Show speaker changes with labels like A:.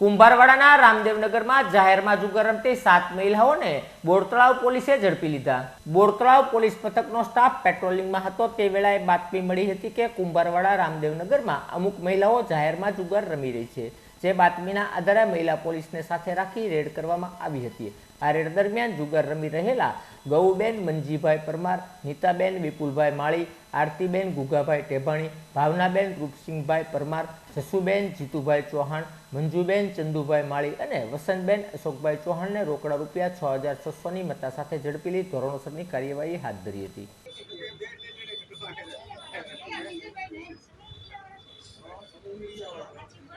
A: કુંભારવાડાના રામદેવનગરમાં જાહેરમાં જુગાર રમતી સાત મહિલાઓને બોરતળાવ પોલીસે ઝડપી લીધા. બોરતળાવ પોલીસ પથકનો સ્ટાફ પેટ્રોલિંગમાં હતો. તે વેળાએ બાતમી મળી હતી કે કુંભારવાડા રામદેવનગરમાં અમુક મહિલાઓ જાહેરમાં જુગાર રમી રહી છે. જે બાતમીના આધારે મહિલા પોલીસને સાથે રાખી રેડ કરવામાં આવી હતી આ રેડ દરમિયાન જુગાર રમી રહેલા ગૌબેન, મંજીભાઈ પરમાર, નીતાબેન, વિપુલભાઈ માળી, આરતીબેન, ગુગાભાઈ ટેભાણી, ભાવનાબેન, રૂપસિંહભાઈ પરમાર, જસુબેન, જીતુભાઈ ચૌહાણ, મંજુબેન, ચંદુભાઈ માળી અને વસંતબેન અશોકભાઈ ચૌહાણને રોકડા રૂપિયા છ હજાર છસોની મત્તા સાથે ઝડપી લઈ ધોરણોસરની કાર્યવાહી હાથ ધરી હતી Thank you.